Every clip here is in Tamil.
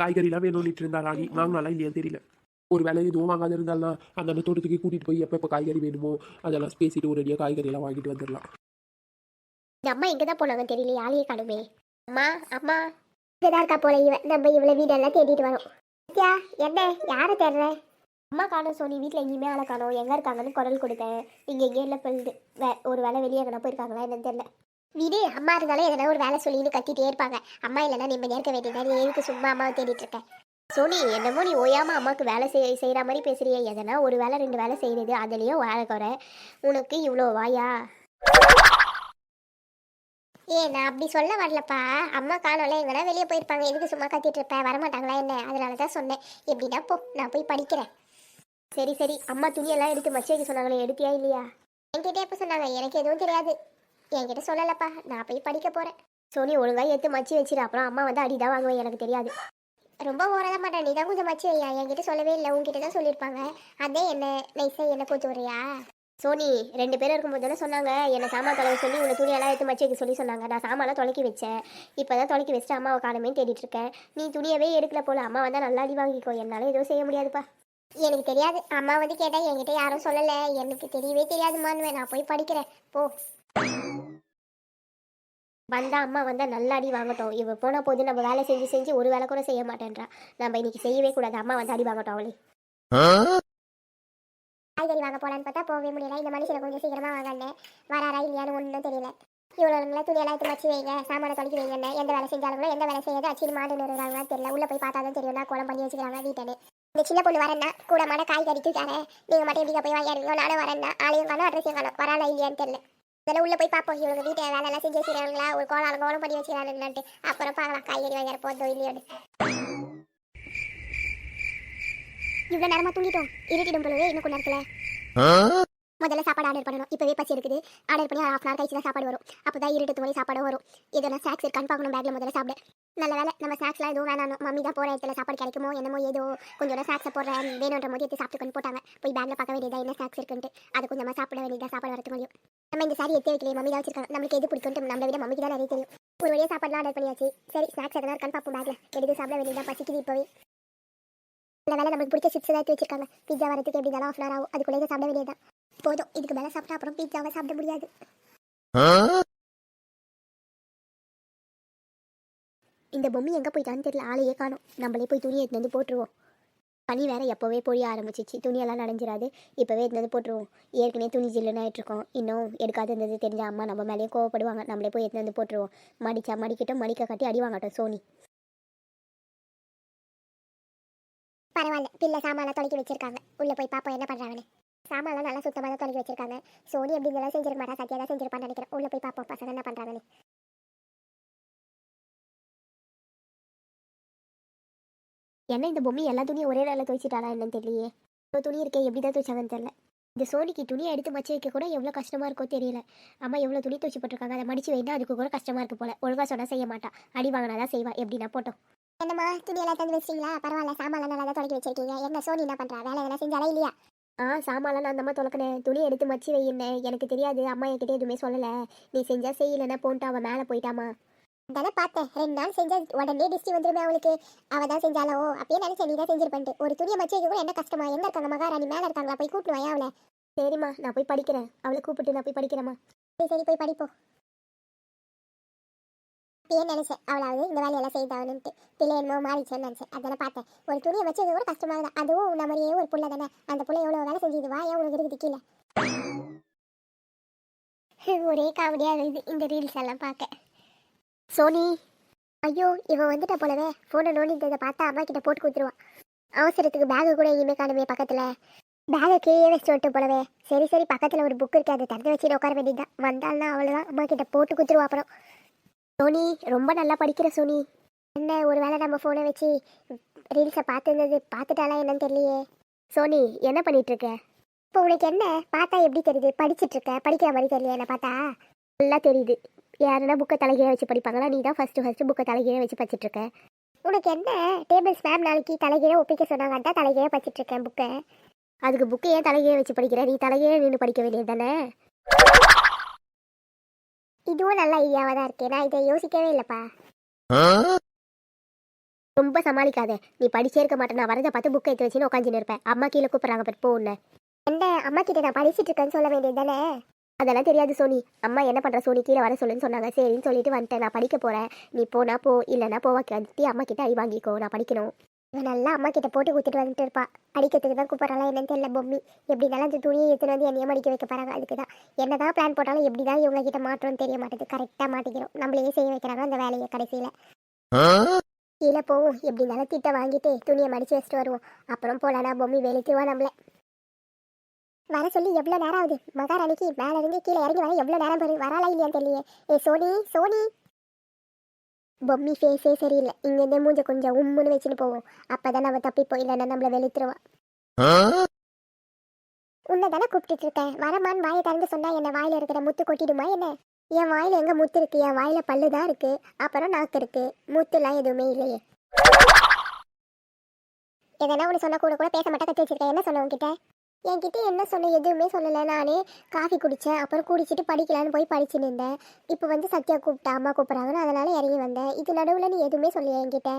காய்கறிலாம் வேணும்னு இருந்தா ராணி வாங்கினாலாம் இல்லையா தெரியல. ஒரு வேலை எதுவும் வாங்காத இருந்தாலும் அந்த அந்த தோட்டத்துக்கு கூட்டிட்டு போய் எப்போ எப்போ காய்கறி வேணுமோ அதெல்லாம் பேசிட்டு ஒரு அடியாக காய்கறி எல்லாம் வாங்கிட்டு வந்துடலாம் இந்த அம்மா எங்கே தான் போனாங்க தெரியல. ஆளையே காணுமே. அம்மா அம்மா. இங்கே தான் இருக்கா போல இவன் நம்ம இவ்வளோ வீடெல்லாம் தேடிட்டு வரோம். சத்யா என்ன? யாரை தேடுற? அம்மா காணும் சோனி. வீட்டில் எங்கேயுமே ஆளை காணும். எங்கே இருக்காங்கன்னு குரல் கொடுத்தேன். இங்கே எங்கேயும் இல்லை போயிடுது வே ஒரு வேலை வெளியே எங்கன்னா போயிருக்காங்களா என்னன்னு தெரியல. விடு அம்மா இருந்தாலும் எதனா ஒரு வேலை சொல்லின்னு கத்திட்டே இருப்பாங்க. அம்மா இல்லைன்னா நிம்மதியாக இருக்க வேண்டியது எதுக்கு சும்மா அம்மாவை தேடிட்டு இருக்கேன் சோனி என்னமோ நீ ஓயாம அம்மாவுக்கு வேலை செய் செய்கிற மாதிரி பேசுறியா. எதனா ஒரு வேலை ரெண்டு வேலை செய்யுது அதுலேயும் வேலை குறை உனக்கு இவ்வளோ வாயா? ஏ நான் அப்படி சொல்ல வரலப்பா. அம்மா காணோம்ல எங்கன்னா வெளியே போயிருப்பாங்க. எதுக்கு சும்மா கத்திட்டு இருப்பேன் வரமாட்டாங்களா என்ன? அதனால தான் சொன்னேன். எப்படின்னா போ நான் போய் படிக்கிறேன். சரி சரி. அம்மா துணியெல்லாம் எடுத்து மச்சி வைக்க சொன்னாங்களே எடுத்தியா இல்லையா? என்கிட்ட எப்போ சொன்னாங்க? எனக்கு எதுவும் தெரியாது. என்கிட்ட சொல்லலப்பா. நான் போய் படிக்க போகிறேன் சோனி ஒழுங்காக எடுத்து மச்சி வச்சிரு. அப்புறம் அம்மா வந்து அடிதான் வாங்குவேன் எனக்கு தெரியாது. ரொம்ப ஓரதான் மாட்டேன். நீ தான் கொஞ்சம் மச்சி ஐயா என்கிட்ட சொல்லவே இல்லை. உங்ககிட்ட தான் சொல்லியிருப்பாங்க அதே என்ன நைஸாக என்ன கொஞ்சம் வரையா சோனி ரெண்டு பேரும் இருக்கும்போது தானே சொன்னாங்க. என்னை சாமான் தொலைக்க சொல்லி உங்களை துணியெல்லாம் எடுத்து மச்சி வைக்க சொல்லி சொன்னாங்க. நான் சாமான்லாம் தொலைக்கி வச்சேன். இப்போ தான் தொலைக்கி வச்சுட்டு அம்மாவை காணுமே தேடிட்டு இருக்கேன். நீ துணியவே எடுக்கல போல. அம்மா வந்தால் நல்லா அடி வாங்கிக்கோ. என்னால் எதுவும் செய்ய முடியாதுப்பா. எனக்கு தெரியாது. அம்மா வந்து கேட்டால் என்கிட்ட யாரும் சொல்லலை. எனக்கு தெரியவே தெரியாதுமான்னு நான் போய் படிக்கிறேன். போ. வந்தா அம்மா வந்தா நல்லா அடி வாங்கட்டும். இவ போன போது நம்ம வேலை செஞ்சு செஞ்சு ஒரு வேலை கூட செய்ய மாட்டேன்றா. நம்ம இன்னைக்கு செய்யவே கூடாது. அம்மா வந்து அடி வாங்கட்டும் அவளே. காய்கறி வாங்க போலான்னு பார்த்தா போகவே முடியல. இந்த மனுஷனை கொஞ்சம் சீக்கிரமா வாங்கன்னு வராரா இல்லையான்னு ஒன்றும் தெரியல. இவ்வளோ துணியெல்லாம் எடுத்து வச்சு வைங்க. சாமான தொலைக்கி வைங்கன்னு எந்த வேலை செஞ்சாலும் எந்த வேலை செய்யாது. அச்சின் மாடு நிறுறாங்கன்னு தெரியல. உள்ள போய் பார்த்தா தான் தெரியும் நான் கோலம் பண்ணி வச்சுக்கிறாங்க வீட்டானு இந்த சின்ன பொண்ணு வரேன்னா கூட மாட காய்கறி தூக்காரே நீங்க மட்டும் எப்படி போய் வாங்கிடுவீங்க நானும் வரேன்னா ஆளையும் காணும் அட்ரஸையும் காணும். வரானா இல்லையான்னு தெரியல. இதெல்லாம் உள்ள போய் பார்ப்போம். இவங்க வீட்டை வேலை எல்லாம் செஞ்சு வச்சுக்கிறாங்களா ஒரு கோலம் கோலம் பண்ணி வச்சுக்கிறாங்களான்ட்டு அப்புறம் பார்க்கலாம். காய்கறி வாங்கிற போதோ இல்லையோன்னு இவ்வளோ நேரமா தூங்கிட்டோம். இருட்டிடும் பொழுது இன்னும் கொஞ்ச நேரத்தில். முதல்ல சாப்பாடு ஆர்டர் பண்ணணும். இப்போவே பசி இருக்குது. ஆர்டர் பண்ணி ஹாஃப் அன் கழிச்சு தான் சாப்பாடு வரும். அப்போ தான் இருட்டு துணி சாப்பாடு வரும். இதெல்லாம் ஸ்நாக்ஸ் இருக்கான்னு பார்க்கணும். பேக்கில் முதல்ல சாப்பிடு. நல்ல வேலை நம்ம ஸ்நாக்ஸ்லாம் எதுவும் வேணாம். மம்மி தான் போகிற இடத்துல சாப்பாடு கிடைக்குமோ என்னமோ ஏதோ கொஞ்சம் ஸ்நாக்ஸை போடுறேன். வேணுன்ற போது எடுத்து சாப்பிட்டுக்கொண்டு போட்டாங்க. போய் பேக்கில் பார்க்க வேண்டியதாக என்ன ஸ்நாக்ஸ் இருக்குன்ட்டு. அதை கொஞ்சமாக சாப்பிட வேண்டியதாக சாப்பாடு வரது முடியும் நம்ம இந்த சாரி எடுத்து வைக்கலையே மம்மி தான் வச்சிருக்காங்க. நம்மளுக்கு எது பிடிக்கும் நம்மளை விட மம்மிக்கு தான் நிறைய தெரியும். ஒரு வழியாக சாப்பாடுலாம் ஆர்டர் பண்ணியாச்சு. சரி ஸ்நாக்ஸ் எதனா இருக்கான்னு பார்ப்போம் பேக்கில் எடுத்து சாப்பிட வேண்டியதாக பசிக்குது இப்போவே. நல்ல வேலை நம்மளுக்கு பிடிச்ச சிப்ஸ் தான் எடுத்து வச்சிருக்காங்க. பிஸா வரதுக்கு எப்படி இருந்தாலும் ஆஃப் ஆகும். அதுக்குள்ளே சாப்பிட வேண்டியதான் போதும். இதுக்கு மேலே சாப்பிட்டா அப்புறம் பீட்சாவை சாப்பிட முடியாது. இந்த பொம்மி எங்கே போயிட்டான்னு தெரியல. ஆளையே காணும். நம்மளே போய் துணி எடுத்து வந்து போட்டுருவோம். பனி வேற எப்போவே பொழிய ஆரம்பிச்சிச்சு. துணியெல்லாம் நனைஞ்சிராது. இப்போவே எடுத்து வந்து போட்டுருவோம். ஏற்கனவே துணி ஜில்லுன்னு ஆயிட்டிருக்கோம். இன்னும் எடுக்காது இருந்தது தெரிஞ்ச அம்மா நம்ம மேலேயும் கோவப்படுவாங்க. நம்மளே போய் எடுத்து வந்து போட்டுருவோம். மடிச்சா மடிக்கட்டும் மடிக்க கட்டி அடி வாங்கட்டும் சோனி. பரவாயில்ல. பிள்ளை சாமான்லாம் தொலைக்கி வச்சிருக்காங்க. உள்ள போய் பாப்போம். என்ன பண்றாங்கன்னு. சாமான்லாம் நல்லா சுத்தமாக தான் தொடங்கி வச்சிருக்காங்க. சோனி எப்படி இதெல்லாம் செஞ்சிருக்க மாட்டா சத்யா தான் செஞ்சிருப்பான்னு நினைக்கிறேன். உள்ள போய் பாப்போம் பசங்க என்ன பண்ணுறாங்கன்னு என்ன இந்த பொம்மை எல்லா துணியும் ஒரே நாளில் துவைச்சிட்டாளா என்னன்னு தெரியலையே. இவ்வளோ துணி இருக்கே எப்படி தான் துவைச்சாங்கன்னு தெரியல. இந்த சோனிக்கு துணியை எடுத்து மச்சு வைக்க கூட எவ்வளோ கஷ்டமாக இருக்கோ தெரியல. அம்மா எவ்வளோ துணி துவைச்சி போட்டிருக்காங்க அதை மடிச்சு வைந்தா அதுக்கு கூட கஷ்டமாக இருக்கு போல. ஒழுங்காக சொன்னால் செய்ய மாட்டா. அடி வாங்கினா தான் செய்வா எப்படின்னா போட்டோம். என்னம்மா துணி எல்லாம் தந்து வச்சிங்களா பரவாயில்ல சாமான் நல்லா தான் தொடங்கி வச்சிருக்கீங்க. என்ன சோனி என்ன பண்ணுறா வேலை எதனா செஞ்சாலே இல்லையா? ஆ சாமான்லாம் நான் அந்தம்மா தொலைக்கினேன். துணி எடுத்து மச்சு வையினேன் எனக்கு தெரியாது. அம்மா என்கிட்ட எதுவுமே சொல்லலை. நீ செஞ்சா செய்யலைன்னா போன்ட்டு அவன் மேலே போயிட்டாமா தானே பார்த்தேன். ரெண்டு நாள் செஞ்சா உடனே டிஸ்டி வந்துருமே அவளுக்கு. அவ தான் செஞ்சாலோ? அப்பயே நினைச்சேன் நீ தான் செஞ்சிருப்பேன்ட்டு. ஒரு துணியை மச்சு வைக்க கூட என்ன கஷ்டமா? எங்க இருக்காங்க மகாராணி மேலே இருக்காங்களா? போய் கூப்பிட்டு வாயா அவளை. சரிம்மா நான் போய் படிக்கிறேன். அவளை கூப்பிட்டு நான் போய் படிக்கிறேம்மா. சரி சரி போய் படிப்போம் அப்பயே நினைச்சேன் அவளாவது இந்த வேலையெல்லாம் செய்தாகணுன்ட்டு பிள்ளை என்னமோ மாறிச்சேன்னு நினைச்சேன். அதெல்லாம் பார்த்தேன். ஒரு துணியை வச்சது கூட கஷ்டமாக தான். அதுவும் நம்மளையே ஒரு புள்ள தானே. அந்த புள்ள எவ்வளோ வேலை செஞ்சது? வா ஏன் உனக்கு இருக்குது கீழே ஒரே காமெடியாக இருக்குது. இந்த ரீல்ஸ் எல்லாம் பார்க்க. சோனி ஐயோ இவன் வந்துட்டா போலவே. ஃபோனை நோண்டிட்டு பார்த்தா அம்மா கிட்ட போட்டு கொடுத்துருவான் அவசரத்துக்கு பேகு கூட எங்கேயுமே காணுமே பக்கத்தில். பேகை கீழே வச்சுட்டு விட்டு போலவே. சரி சரி பக்கத்தில் ஒரு புக் இருக்கு. அதை திறந்து வச்சுட்டு உட்கார வேண்டியதுதான். வந்தாலும் அவ்வளோதான் அம்மா கிட்ட போட்டு கொடுத்துருவா அப்புறம். சோனி ரொம்ப நல்லா படிக்கிற சோனி. என்ன ஒரு வேளை நம்ம ஃபோனை வச்சு ரீல்ஸை பார்த்துருந்தது பார்த்துட்டாலாம் என்னன்னு தெரியலையே. சோனி என்ன பண்ணிட்டு இருக்க இப்போ உனக்கு என்ன? பார்த்தா எப்படி தெரியுது? படிச்சிட்டு இருக்க படிக்கிற மாதிரி தெரியல என்ன பார்த்தா. நல்லா தெரியுது. யாருன்னா புக்கை தலைகீழ வச்சு படிப்பாங்களா? நீ தான் ஃபஸ்ட்டு ஃபஸ்ட்டு புக்கை தலைகீழ வச்சு படிச்சிட்டு இருக்க உனக்கு என்ன? டேபிள்ஸ் மேம் நாளைக்கு தலைகீழ ஒப்பிக்க சொன்னாங்கன்னு தான் தலைகீழ படிச்சிட்டு இருக்கேன் புக்கை அதுக்கு புக்கை ஏன் தலைகீழ வச்சு படிக்கிற? நீ தலைகீழ நின்று படிக்க வேண்டியது தானே? இதுவும் நல்ல ஐடியாவாக தான் இருக்கே. நான் இதை யோசிக்கவே இல்லைப்பா. ரொம்ப சமாளிக்காத. நீ படிச்சே இருக்க மாட்டேன். நான் வரதை பார்த்து புக்கை எடுத்து வச்சுன்னு உட்காந்துன்னு இருப்பேன். அம்மா கீழே கூப்பிட்றாங்க பட் போ உன்னை. என்ன அம்மா கிட்ட நான் படிச்சிட்டு இருக்கேன்னு சொல்ல வேண்டியது தானே? அதெல்லாம் தெரியாது சோனி. அம்மா என்ன பண்ற சோனி? கீழே வர சொல்லுன்னு சொன்னாங்க. சரின்னு சொல்லிட்டு வந்துட்டேன். நான் படிக்க போறேன். நீ போனா போ இல்லைன்னா போவா கத்தி அம்மா கிட்ட அடி வாங்கிக்கோ. நான் படிக்கணும். இவன் நல்லா அம்மா கிட்ட போட்டு கொடுத்துட்டு வந்துட்டு இருப்பா. அடிக்கிறதுக்கு தான் கூப்பிட்றாளா என்னன்னு தெரியல பொம்மி. எப்படி இருந்தாலும் அந்த துணியை எடுத்துன்னு வந்து என்னையும் அடிக்க வைக்க போறாங்க. அதுக்கு தான் என்னதான் பிளான் போட்டாலும் எப்படி தான் இவங்க கிட்ட மாற்றோம்னு தெரிய மாட்டேது கரெக்டாக மாட்டிக்கிறோம். நம்மளையே செய்ய வைக்கிறாங்க அந்த வேலையை கடைசியில். கீழே போவோம். எப்படி இருந்தாலும் திட்ட வாங்கிட்டு துணியை மடிச்சு வச்சுட்டு வருவோம். அப்புறம் போலானா பொம்மி வெளுத்துவா நம்மள. வர சொல்லி எவ்வளோ நேரம் ஆகுது? மகாராணிக்கு மேலே இருந்து கீழே இறங்கி வர எவ்வளோ நேரம் பெரு வராளா இல்லையான்னு தெரியலையே. ஏ சோனி சோனி. பொம்மி ஃபேஸே சரியில்லை. இங்கேருந்தே மூஞ்ச கொஞ்சம் உம்முன்னு வச்சுன்னு போவோம். அப்பதான் அவ தப்பி போயிடலன்னா நம்மள வெளுத்துருவா. உன்னை தானே கூப்பிட்டுட்டு இருக்கேன். வரமான்னு வாயை திறந்து சொன்னா என்ன வாயில இருக்கிற முத்து கொட்டிடுமா என்ன? என் வாயில எங்க முத்து இருக்கு? என் வாயில பல்லு தான் இருக்கு. அப்புறம் நாக்கு இருக்கு. முத்துலாம் எதுவுமே இல்லையே. எதனா ஒன்று சொன்னா கூட கூட பேச மாட்டேன் கத்தி வச்சிருக்கேன் என்ன சொன்ன உன்கிட்ட? என்கிட்ட என்ன சொன்ன எதுவுமே சொல்லலை. நானே காஃபி குடித்தேன் அப்புறம் குடிச்சிட்டு படிக்கலான்னு போய் படிச்சுட்டு இருந்தேன். இப்போ வந்து சத்யா கூப்பிட்டா அம்மா கூப்பிட்றாங்கன்னு அதனால இறங்கி வந்தேன். இது நடுவில் நீ எதுவுமே சொல்லியா என்கிட்ட?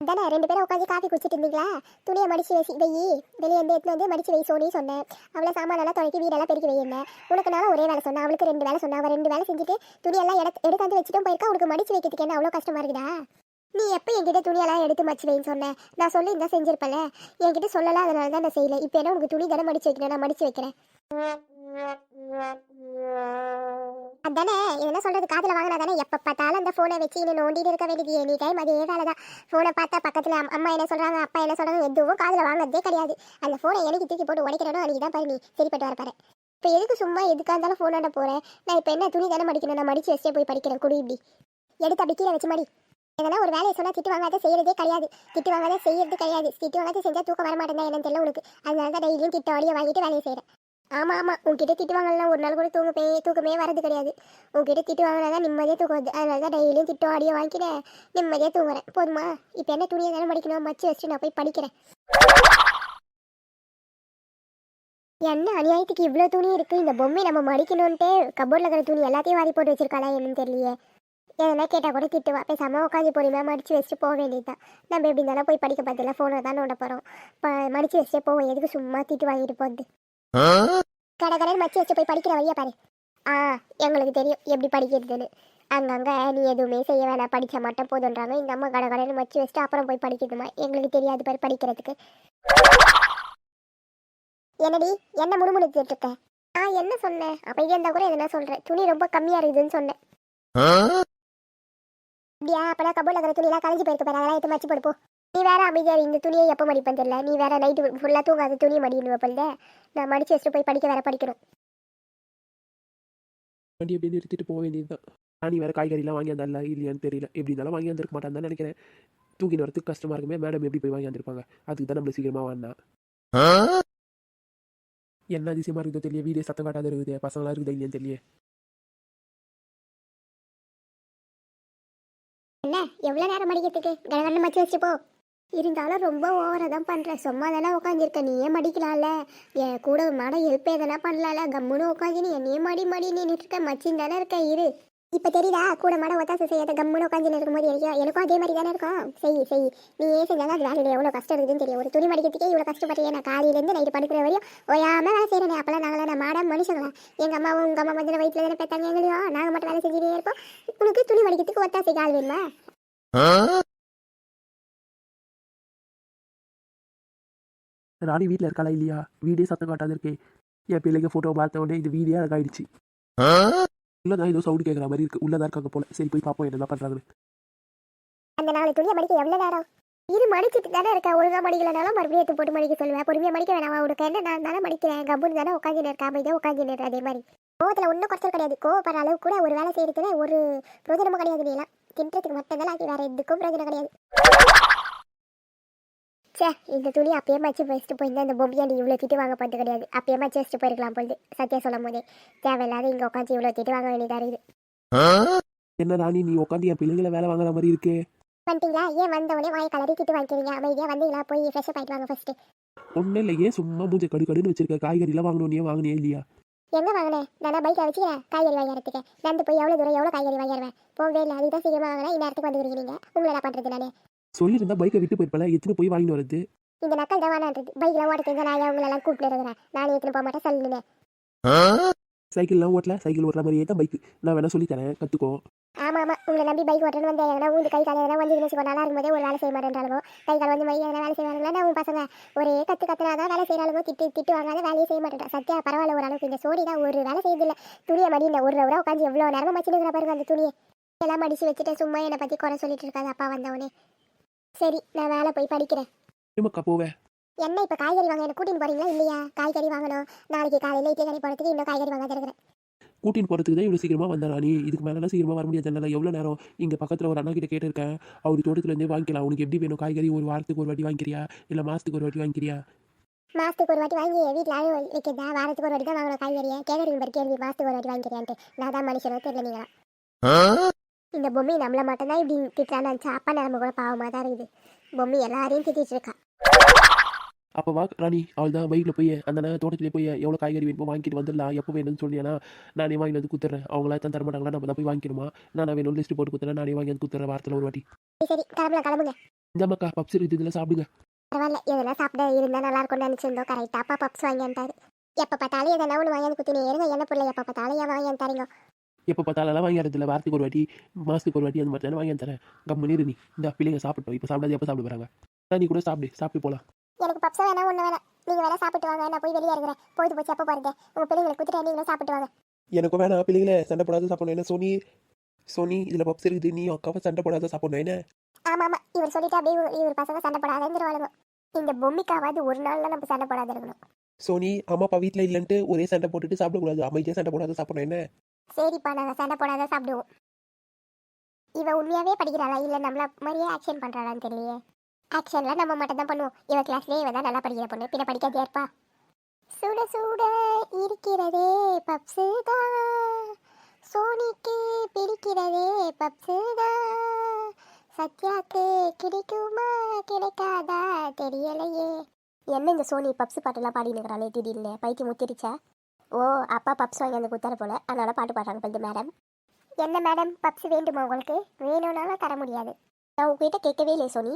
தானே ரெண்டு பேரும் உட்காந்து காஃபி குடிச்சிட்டு இருந்தீங்களா? துணியை மடிச்சு வச்சு வெயி. வெளியே இருந்து எடுத்துன்னு வந்து மடிச்சு வை சோனி சொன்னேன். அவளை சாமானெல்லாம் துவைக்கி வீடெல்லாம் பெருக்கி வையிருந்த உனக்கு நான் ஒரே வேலை சொன்னேன். அவளுக்கு ரெண்டு வேலை சொன்னேன். அவள் ரெண்டு வேலை செஞ்சுட்டு துணியெல்லாம் எடுத்து எடுக்காந்து வச்சுட்டும் போயிருக்கா? உனக்கு மடிச்சு வைக்கிறதுக்கு என்ன அவ்வளோ கஷ்டமா இருக்குதா? நீ எப்போ என்கிட்ட துணியெல்லாம் எடுத்து மடிச்சு வைன்னு சொன்னேன் நான் சொல்லி இருந்தா செஞ்சிருப்பல என்கிட்ட சொல்லல அதனால தான் நான் செய்யல. இப்போ என்ன உனக்கு துணி தானே மடிச்சு வைக்கிறேன் நான் மடிச்சு வைக்கிறேன். அதானே என்ன சொல்றது? காதில் வாங்கினா தானே. எப்போ பார்த்தாலும் அந்த ஃபோனை வச்சு இன்னும் நோண்டிட்டு இருக்க வேண்டியது. எனி டைம் அதே வேலை தான் ஃபோனை பார்த்தா பக்கத்தில் அம்மா என்ன சொல்கிறாங்க அப்பா என்ன சொல்கிறாங்க எதுவும் காதில் வாங்குறதே கிடையாது. அந்த ஃபோனை எனக்கு தூக்கி போட்டு உடைக்கிறனோ அன்றைக்கி தான் பாரு நீ சரிப்பட்டு வரப்பாரு இப்போ எதுக்கு சும்மா எதுக்காக இருந்தாலும் ஃபோனோட போகிறேன் நான் இப்போ என்ன துணி தானே மடிக்கணும்? நான் மடிச்சு வச்சே போய் படிக்கிறேன். குடி இப்படி. எடுத்து அப்படி கீழே வச்சு மடி. எதனா ஒரு வேலையை சொன்னா திட்டு வாங்காத செய்யறதே கிடையாது. திட்டு வாங்காத செய்யறது கிடையாது. திட்டு வாங்காத செஞ்சா தூக்கம் வர மாட்டேன் என்னன்னு தெரியல உனக்கு. அதனால தான் டெய்லியும் திட்ட வழியை வாங்கிட்டு வேலையை செய்யறேன் ஆமா ஆமா. உன்கிட்ட திட்டு வாங்கலாம் ஒரு நாள் கூட தூங்கமே தூக்கமே வரது கிடையாது. உன்கிட்ட திட்டு வாங்கினா தான் நிம்மதியாக தூக்கம் வருது. அதனால தான் டெய்லியும் திட்டு அடியை வாங்கிக்கிறேன். நிம்மதியாக தூங்குறேன். போதுமா? இப்போ என்ன துணியை தானே படிக்கணும் மச்சு வச்சுட்டு நான் போய் படிக்கிறேன். என்ன அநியாயத்துக்கு இவ்வளோ துணி இருக்குது இந்த பொம்மை நம்ம மடிக்கணும்ன்ட்டு கபோர்டில் இருக்கிற துணி எல்லாத்தையும் வாரி போட்டு வச்சிருக்காளா என்னன்னு தெரியலையே. எதனா கேட்டால் கூட திட்டுவா. பேசாம உட்காந்து பொறுமையாக மடிச்சு வச்சுட்டு போக வேண்டியதுதான் நம்ம எப்படி இருந்தாலும் போய் படிக்க பார்த்துல ஃபோனை தான் நோண்ட போகிறோம் இப்போ மடிச்சு வச்சுட்டே போவோம் எதுக்கு சும்மா திட்டு வாங்கிட்டு போகுது கடை கடையில் மச்சு வச்சு போய் படிக்கிற வழியா பாரு. ஆ எங்களுக்கு தெரியும் எப்படி படிக்கிறதுன்னு. அங்கங்க நீ எதுவுமே செய்ய வேணாம். படிச்சா மட்டும் போதுன்றாங்க. இந்த அம்மா கடை கடையில் மச்சு வச்சுட்டு அப்புறம் போய் படிக்கிறதுமா எங்களுக்கு தெரியாது பாரு படிக்கிறதுக்கு. என்னடி என்ன முணுமுணுத்துட்டு இருக்க? ஆ என்ன சொன்னேன் அமைதியா இருந்தா கூட எதுனா சொல்றேன். துணி ரொம்ப கம்மியா இருக்குதுன்னு சொன்னேன். அப்படியா? அப்பதான் கபோர்ட்ல இருக்கிற துணி எல்லாம் கலைஞ்சு போயிருக்கு பாரு. அதெல்லாம் எடுத்து மச்சு படுப்போம் நீ வேற அமைதியா இந்த துணியை எப்போ மடிப்பேன் தெரியல. நீ வேற நைட்டு ஃபுல்லா தூங்காத துணி மடின்னு வைப்பல நான் மடிச்சு வச்சுட்டு போய் படிக்க வேற படிக்கணும். வண்டி அப்படியே நிறுத்திட்டு போக வேண்டியது தான் ராணி வேறு காய்கறிலாம் வாங்கி வந்தால இல்லையான்னு தெரியல. எப்படி இருந்தாலும் வாங்கி வந்திருக்க மாட்டான்னு தான் நினைக்கிறேன். தூக்கின்னு வரதுக்கு கஷ்டமாக இருக்குமே. மேடம் எப்படி போய் வாங்கி வந்திருப்பாங்க? அதுக்கு தான் நம்மள சீக்கிரமாக வாங்கினா என்ன அதிசயமாக இருக்குதோ தெரியல வீடே சத்தம் காட்டாத இருக்குது. பசங்களாம் இருக்குதா இல்லையான்னு தெரியல எவ்வளோ நேரம் மடிக்கிறதுக்கு? கடகடன்னு மச்சு வச்சு போ. இருந்தாலும் ரொம்ப ஓவராக தான் பண்ணுறேன் சும்மா தானே உட்காந்துருக்க நீயே மடிக்கலாம்ல. என் கூட மாட ஹெல்ப் எதனா பண்ணலாம்ல. கம்முன்னு உட்காந்து நீ என்னையே மடி மடி நின்றுட்டு இருக்க மச்சின் தானே இருக்க. இரு. இப்போ தெரியுதா? கூட மாட ஒத்தாசை செய்யாத கம்முன்னு உட்காந்து இருக்கும்போது எனக்கு எனக்கும் அதே மாதிரி தானே இருக்கும்? செய் செய். நீ ஏன் செஞ்சாலும் அது வேலையில் எவ்வளோ கஷ்டம் இருக்குதுன்னு தெரியும். ஒரு துணி மடிக்கிறதுக்கே இவ்வளோ கஷ்டப்பட்டேன் நான் காலையிலேருந்து நைட்டு படுக்கிற வரையும் ஓயாமல் வேலை செய்கிறேன் அப்போல்லாம் நாங்களாம் நான் மாட மனுஷங்களா? எங்கள் அம்மாவும் உங்கள் அம்மா வந்து வயிற்றுல தானே பெற்றாங்க எங்களையும்? நாங்கள் மட்டும் வேலை செஞ்சுட்டே இருப்போம் உனக்கு துணி மடிக்கிறதுக்கு ஒத்தாசை கால் வேணுமா? ராணி வீட்டில் இருக்காளா இல்லையா? வீடே சத்தம் காட்டாத இருக்கே. என் பிள்ளைங்க ஃபோட்டோ பார்த்த உடனே இது வீடே அழகாயிடுச்சு. உள்ளதான் ஏதோ சவுண்டு கேட்குற மாதிரி இருக்கு. உள்ளதான் இருக்காங்க போல. சரி போய் பார்ப்போம் என்ன பண்ணுறாங்க அந்த நாலு துணியை மடிக்க எவ்வளோ நேரம்? இது மடிச்சிட்டு தானே இருக்கா? ஒழுங்கா மடிக்கலனாலும் மறுபடியும் எடுத்து போட்டு மடிக்க சொல்லுவேன் பொறுமையாக மடிக்க வேணாம் உனக்கு. என்ன நான் தானே மடிக்கிறேன். கம்புன்னு தானே உட்காந்து இருக்கா? அமைதியாக உட்காந்து அதே மாதிரி. கோவத்தில் ஒன்றும் குறைச்சல் கிடையாது. கோவப்படுற அளவு கூட ஒரு வேலை செய்யறதுல ஒரு பிரோஜனமும் கிடையாது நீலாம். தின்றதுக்கு மட்டும் தான் அது வேற எதுக்கும் பிரயோஜனம் கிடையாது. சே இந்த துணி அப்பயே மச்சு வச்சுட்டு போயிருந்தா இந்த பொம்மையாண்டி இவ்வளோ திட்டு வாங்க போகிறது கிடையாது. அப்பயே மச்சு வச்சுட்டு போயிருக்கலாம் பொழுது சத்தியா சொல்லும் போதே தேவையில்லாத இங்கே உட்காந்து இவ்வளோ திட்டு வாங்க வேண்டியதாக இருக்குது. என்ன ராணி நீ உட்காந்து என் பிள்ளைங்களை வேலை வாங்குற மாதிரி இருக்கே? வந்துட்டீங்களா? ஏன் வந்தவொடனே வாயை கலரி திட்டு வாங்கிக்கிறீங்க? அமைதியாக வந்தீங்களா போய் ஃப்ரெஷ் அப் ஆகிட்டு வாங்க ஃபஸ்ட்டு ஒன்றும் இல்லை ஏன் சும்மா மூஞ்ச கடு கடுன்னு வச்சிருக்க. காய்கறிலாம் வாங்கணும் ஏன் வாங்கினியா இல்லையா? எங்க வாங்கினேன் நான் பைக்கை வச்சுக்கிறேன். காய்கறி வாங்கிறதுக்கு. நடந்து போய் எவ்வளோ தூரம் எவ்வளோ காய்கறி வாங்கிடுவேன். போகவே இல்லை. அதுக்கு தான் சீக்கிரமாக வாங்கினேன். இந்நேரத்துக்கு வந்துக்கிறீங்க நீங்கள் உங்களை என்ன பண்ணுறது நானே சொல்லியிருந்தா பைக்கை விட்டு போயிருப்பல. எத்தனை போய் வாங்கிட்டு வரது இந்த நக்கல் தான் வேணான்றது பைக்கில் ஓட தெரிஞ்ச நான் அவங்களெல்லாம் கூப்பிட்டு இருக்கிறேன் நானே எடுத்துன்னு போக மாட்டேன். சொல்லுங்க சைக்கிள்லாம் ஓட்டல சைக்கிள் ஓட்டுற மாதிரியே தான் பைக் நான் வேணா சொல்லி தரேன் கற்றுக்கோ ஆமா ஆமா உங்களை நம்பி பைக் ஓட்டணும் வந்து எங்கன்னா ஊந்து கை கால் எதனா வந்து வச்சுக்கோ நல்லா இருக்கும்போதே ஒரு வேலை செய்ய மாட்டேன்றாலும் கை கால் வந்து மை எதனா வேலை செய்வாங்களா? உன் பசங்க. ஒரே கத்து கத்துனாதான் வேலை செய்யறாலும் திட்டு திட்டு வாங்காத வேலையை செய்ய மாட்டேன் சத்யா பரவாயில்ல ஒரு அளவுக்கு இந்த சோடி தான். ஒரு வேலை செய்யறதில்ல துணியை மடி இந்த ஒரு ரூபா உட்காந்து எவ்வளோ நேரமா மச்சினுக்கிற பாருங்க அந்த துணியை. எல்லாம் மடிச்சு வச்சுட்டு சும்மா என்னை பத்தி குறை சொல்லிட்டு இருக்காது அப்பா வந்தவனே சரி நான் வேலை போய் படிக்கிறேன். போவேன் என்ன இப்போ காய்கறி வாங்க என்ன கூட்டின்னு போறீங்களா இல்லையா? காய்கறி வாங்கணும். நாளைக்கு காலையில இட்லி கடை போகிறதுக்கு இன்னும் காய்கறி வாங்க இருக்கிறேன். கூட்டின்னு போகிறதுக்கு தான் இவ்வளோ சீக்கிரமாக வந்தா நீ இதுக்கு மேலாம் சீக்கிரமாக வர முடியாது. என்னால் எவ்வளோ நேரம் இங்கே பக்கத்தில் ஒரு அண்ணா கிட்ட கேட்டிருக்கேன். அவர் தோட்டத்துலேருந்தே வாங்கிக்கலாம். உனக்கு எப்படி வேணும்? காய்கறி ஒரு வாரத்துக்கு ஒரு வாட்டி வாங்கிக்கிறியா? இல்லை மாதத்துக்கு ஒரு வாட்டி வாங்கிக்கிறியா? மாசத்துக்கு ஒரு வாட்டி வாங்கி வீட்டில் அழகு வைக்கிறதா வாரத்துக்கு ஒரு வாட்டி தான் வாங்கணும் காய்கறியை. கேட்குறீங்க பாரு கேள்வி மாசத்துக்கு ஒரு வாட்டி வாங்கிக்கிறியான்ட்டு. நான் தான் மனுஷனோ தெரியல நீங்களா இந்த பொம்மி நம்மள மட்டும் தான் இப்படி திட்டான்னு நினச்சா அப்பா நிலம கூட பாவமாக தான் இருக்குது. பொம்மி எல்லாரையும் திட்டிட்டு இருக்கா. அப்போ வா ராணி அவள் தான் பைக்கில் போய் அந்த தோட்டத்திலே போய் எவ்வளோ காய்கறி வேணுமோ வாங்கிட்டு வந்துடலாம். எப்போ வேணும்னு சொன்னியானா நானே வாங்கி வந்து குத்துறேன். அவங்களா தான் தரமாட்டாங்களா நம்ம தான் போய் வாங்கிக்கணுமா? நான் வேணும் லிஸ்ட் போட்டு குத்துறேன். நானே வாங்கி வந்து குத்துறேன். வாரத்தில் ஒரு வாட்டி. சரி கிளம்புங்க இந்த மக்கா பப்ஸ் இருக்குது. இதில் சாப்பிடுங்க. பரவாயில்ல. எதெல்லாம் சாப்பிட இருந்தால் நல்லா இருக்கும்னு நினச்சிருந்தோம். கரெக்டாக அப்பா பப்ஸ் வாங்கிட்டாரு எப்போ பார்த்தாலும் எதனா ஒன்று வாங்கி வந்து குத்தினே இருங்க. என்ன பொருள் எப்போ பார்த்தாலும் ஏன் வாங்கி தரீங்க? எப்போ பார்த்தாலும் வாங்கி வரதில்ல வாரத்துக்கு ஒரு வாட்டி மாதத்துக்கு ஒரு வாட்டி அந்த மாதிரி தானே வாங்கி தரேன். கம்மனி நீ. இந்த பிள்ளைங்க சாப்பிட்டோம். இப்போ சாப்பிடாது எப்போ சாப்பிட போகிறாங்க நீ கூட சாப்பிடு. சாப்பிட்டு போகலாம் எனக்கு பப்ஸ் வேணா ஒன்று வேணாம் நீங்கள் வேணா சாப்பிட்டு வாங்க. நான் போய் வெளியே இருக்கிறேன் போயிட்டு போச்சு. எப்போ பாருங்க. உங்கள் பிள்ளைங்களை குத்துட்டு நீங்களும் சாப்பிட்டு வாங்க. எனக்கும் வேணாம். பிள்ளைங்களே சண்டை போடாத சாப்பிடணும். என்ன சோனி? சோனி இதில் பப்ஸ் இருக்குது. நீ அக்காவை சண்டை போடாத சாப்பிடணும். என்ன? ஆமா ஆமா. இவர் சொல்லிட்டு அப்படியே இவர் இவர் பசங்க சண்டை போடாதுன்னு இந்த பொம்மிக்காவது ஒரு நாள்ல நம்ம சண்டை போடாத இருக்கணும். சோனி அம்மா அப்பா வீட்டில் இல்லைன்ட்டு ஒரே சண்டை போட்டுட்டு சாப்பிடக்கூடாது. அமைதியாக சண்டை போடாத சாப்பிடணும். என்ன? சரிப்பா. நாங்க சண்டை போடாத சாப்பிடுவோம். இவ உண்மையாவே படிக்கிறாளா? இல்ல நம்மள மாதிரியே ஆக்ஷன் பண்றாளான்னு தெரியலையே. ஆக்ஷன்லாம் நம்ம மட்டும் தான் பண்ணுவோம். இவ கிளாஸ்லேயே இவ தான் நல்லா படிக்கிற பொண்ணு. பின்ன படிக்காதே இருப்பா? சுட சுட இருக்கிறதே பப்ஸு தான். சோனிக்கு பிடிக்கிறதே பப்ஸு தான். சத்யாக்கு கிடைக்குமா கிடைக்காதா தெரியலையே. என்ன இந்த சோனி பப்ஸ் பாட்டெல்லாம் பாடின்னு இருக்கிறாளே திடீர்னு? பைக்கு முத்திருச்சா ஓ அப்பா பப்ஸ் வாங்கி அந்த குத்தார போல. அதனால பாட்டு பாடுறாங்க போல மேடம் என்ன மேடம் பப்ஸ் வேண்டுமா உங்களுக்கு? வேணும்னாலும் தர முடியாது. நான் உங்ககிட்ட கேட்கவே இல்லை சோனி.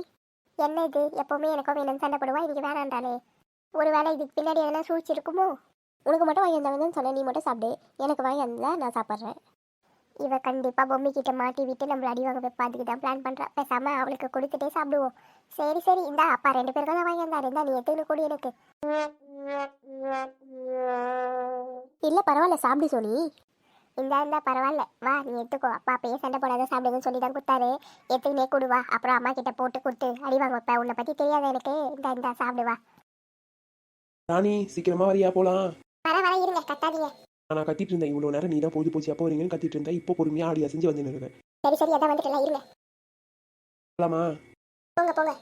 என்ன இது எப்பவுமே எனக்கும் வேணும்னு சண்டை போடுவா? இதுக்கு வேணான்றாளே. ஒரு வேளை இதுக்கு பின்னாடி எதனா சூழ்ச்சி இருக்குமோ? உனக்கு மட்டும் வாங்கி வந்தாங்கன்னு சொன்னேன். நீ மட்டும் சாப்பிடு. எனக்கு வாங்கி வந்தா நான் சாப்பிட்றேன். இவ கண்டிப்பாக பொம்மை கிட்ட மாட்டி விட்டு நம்மள அடி வாங்க வைப்பா அதுக்கு தான் பிளான் பண்ணுறா பேசாம அவளுக்கு கொடுத்துட்டே சாப்பிடுவோம். சரி சரி. இந்தா அப்பா ரெண்டு பேருக்கும் தான் வாங்கி வந்தாரு இருந்தா நீ எடுத்துன்னு கூடி எனக்கு. இல்லை பரவாயில்ல. சாப்பிடு சோனி. இந்தா இந்தா பரவாயில்ல. வா நீ எடுத்துக்கோ. அப்பா அப்பயே சண்டை போடாத? சாப்பிடுங்கன்னு சொல்லி தான் கொடுத்தாரு எடுத்துக்கினே கொடு வா. அப்புறம் அம்மா கிட்ட போட்டு கொடுத்து அடி வாங்க வைப்பேன் உன்னை பத்தி தெரியாது எனக்கு? இந்தா இந்தா சாப்பிடு வா. ராணி சீக்கிரமாக வரியா போகலாம் வர வர இருங்க. கத்தாதீங்க. நான் கத்திட்டு இருந்தேன். இவ்வளோ நேரம் நீ தான் போது போச்சு. அப்போ வரீங்கன்னு கத்திட்டு இருந்தேன். இப்போ பொறுமையாக ஆடி அசைஞ்சு வந்து நிற்கிறேன் சரி சரி. அதான் வந்துட்டலாம் இருங்க. போகலாமா போங்க போங்க.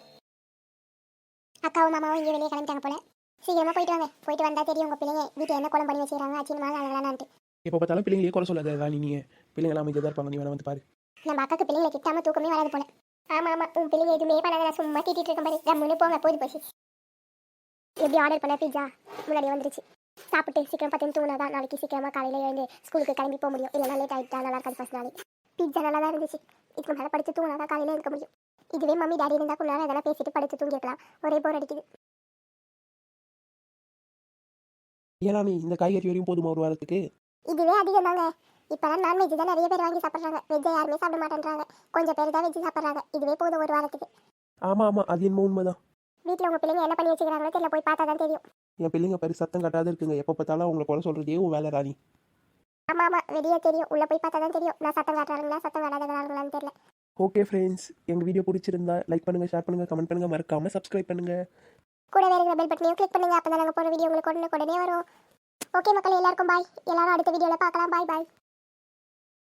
அக்காவும் மாமாவும் இங்கே வெளியே கிளம்பிட்டாங்க போல. சீக்கிரமா போயிட்டு வாங்க. போயிட்டு வந்தா தெரியும் உங்க பிள்ளைங்க வீட்டில் என்ன குழம்பு பண்ணி வச்சுக்கிறாங்க அச்சினமா அதெல்லாம்ட்டு எப்போ பார்த்தாலும் பிள்ளைங்களே குறை சொல்லாத ராணி நீ பிள்ளைங்களாம் அமைதியாக இருப்பாங்க. நீ வேணா வந்து பாரு. நம்ம அக்காக்கு பிள்ளைங்களை திட்டாம தூக்கமே வராது போல. ஆமா ஆமா. உன் பிள்ளைங்க எதுவுமே பண்ணாத. சும்மா திட்டிட்டு இருக்கேன் பாரு. கம்முன்னு போங்க. போது போச்சு. எப்படி ஆர்டர் பண்ண? பிஜ்ஜா முன்னாடி வந்துருச்சு. சாப்பிட்டு சீக்கிரம் பத்து தூங்கினா தான் நாளைக்கு சீக்கிரமா காலையில எழுந்து ஸ்கூலுக்கு கிளம்பி போக முடியும். இல்லைனா லேட் ஆகிட்டா நல்லா இருக்காது ஃபர்ஸ்ட் நாளைக்கு பிஜ்ஜா நல்லா தான் இருந்துச்சு. இதுக்கு மேலே படிச்சு தூங்கினா தான் காலையில இருக்க முடியும். இதுவே மம்மி டாடி இருந்தா கொஞ்ச நேரம் அதெல்லாம் பேசிட்டு படிச்சு தூங்கிருக்கலாம் ஒரே போர் அடிக்குது. ராணி? இந்த காய்கறி வரையும் போதுமா ஒரு வாரத்துக்கு? இதுவே அதிகம் தாங்க. இப்போலாம் நான்வெஜ் தான் நிறைய பேர் வாங்கி சாப்பிட்றாங்க. வெஜ்ஜை யாருமே சாப்பிட மாட்டேன்றாங்க. கொஞ்சம் பேர் தான் வெஜ் சாப்பிட்றாங்க. இதுவே போதும் ஒரு வாரத்துக்கு. ஆமாம் ஆமாம் அது என்னமோ உண்மைதான். வீட்டில் உங்கள் பிள்ளைங்க என்ன பண்ணி வச்சுக்கிறாங்களோ தெரியல. போய் பார்த்தா தான் தெரியும். என் பிள்ளைங்க பெரு சத்தம் கட்டாத இருக்குங்க. எப்போ பார்த்தாலும் அவங்கள குறை சொல்கிறதே உன் வேலை ராணி. ஆமாம் ஆமாம் வெளியே தெரியும். உள்ளே போய் பார்த்தா தான் தெரியும். நான் சத்தம் காட்டுறாங்களா சத்தம் காட்டாதவங்களான்னு தெரியல. ஓகே ஃப்ரெண்ட்ஸ் எங்கள் வீடியோ பிடிச்சிருந்தா லைக் பண்ணுங்கள் ஷேர் பண்ணுங்கள் கமெண்ட் பண்ணுங்கள் மறக்காமல் சப்ஸ்கிரைப் பண்ணுங்கள் கூட வேறு பெல் பட்டனையும் கிளிக் பண்ணுங்க. அப்போ தான் நாங்கள் போகிற வீடியோ உங்களுக்கு உடனே உடனே வரும். ஓகே மக்கள் எல்லாருக்கும் பாய் எல்லாரும் அடுத்த வீடியோவில் பார்க்கலாம். பாய் பாய்